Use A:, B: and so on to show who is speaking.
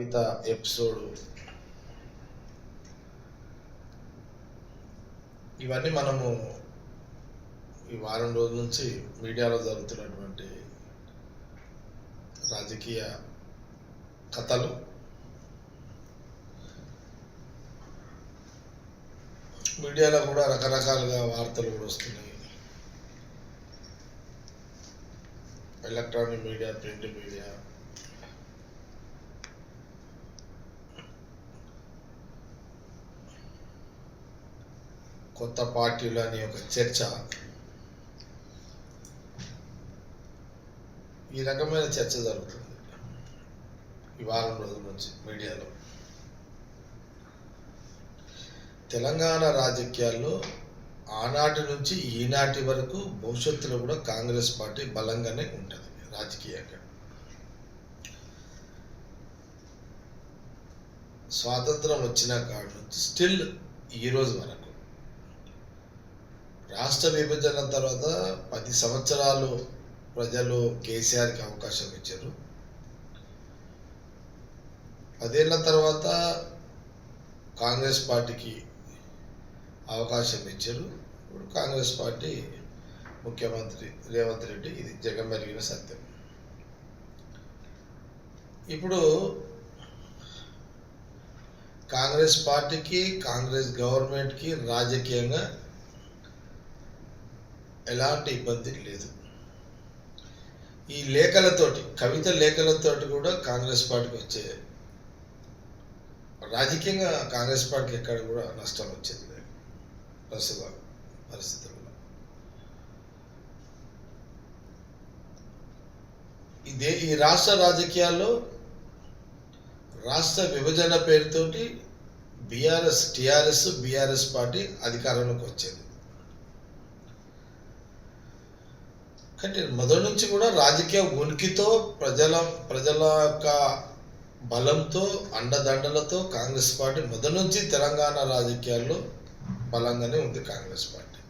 A: కవిత episode. ఇవన్నీ మనము ఈ వారం రోజుల నుంచి మీడియాలో జరుగుతున్నటువంటి రాజకీయ కథలు. మీడియాలో కూడా రకరకాలుగా వార్తలు కూడా వస్తున్నాయి. ఎలక్ట్రానిక్ మీడియా ప్రింట్ మీడియా కొత్త పార్టీలు అనే ఒక చర్చ. ఈ రకమైన చర్చ జరుగుతుంది. ఈ వారం రోజుల నుంచి మీడియాలో. తెలంగాణ రాజకీయాల్లో ఆనాటి నుంచి ఈనాటి వరకు భవిష్యత్తులో కూడా కాంగ్రెస్ పార్టీ బలంగానే ఉంటుంది రాజకీయంగా. స్వాతంత్రం వచ్చిన కాడి నుంచి స్టిల్ ఈ రోజు వరకు రాష్ట్ర విభజన తర్వాత పది సంవత్సరాలు ప్రజలు కేసీఆర్కి అవకాశం ఇచ్చారు. పదేళ్ళ తర్వాత కాంగ్రెస్ పార్టీకి అవకాశం ఇచ్చారు. ఇప్పుడు కాంగ్రెస్ పార్టీ ముఖ్యమంత్రి రేవంత్ రెడ్డి ఇది జగన్ జగమెరిగిన సత్యం. ఇప్పుడు కాంగ్రెస్ పార్టీకి కాంగ్రెస్ గవర్నమెంట్కి రాజకీయంగా ఎలాంటి ఇబ్బంది లేదు. ఈ లేఖలతోటి కవిత లేఖలతోటి కూడా కాంగ్రెస్ పార్టీకి వచ్చే రాజకీయంగా కాంగ్రెస్ పార్టీకి ఎక్కడ కూడా నష్టం వచ్చేది లేదు. ప్రస్తుత పరిస్థితుల్లో. ఇదే ఈ రాష్ట్ర రాజకీయాల్లో రాష్ట్ర విభజన పేరుతోటి బీఆర్ఎస్ టిఆర్ఎస్ బీఆర్ఎస్ పార్టీ అధికారంలోకి వచ్చింది. కానీ మొదటి నుంచి కూడా రాజకీయ ఉనికితో ప్రజల ప్రజల యొక్క బలంతో అండదండలతో కాంగ్రెస్ పార్టీ మొదటి నుంచి తెలంగాణ రాజకీయాల్లో బలంగానే ఉంది కాంగ్రెస్ పార్టీ.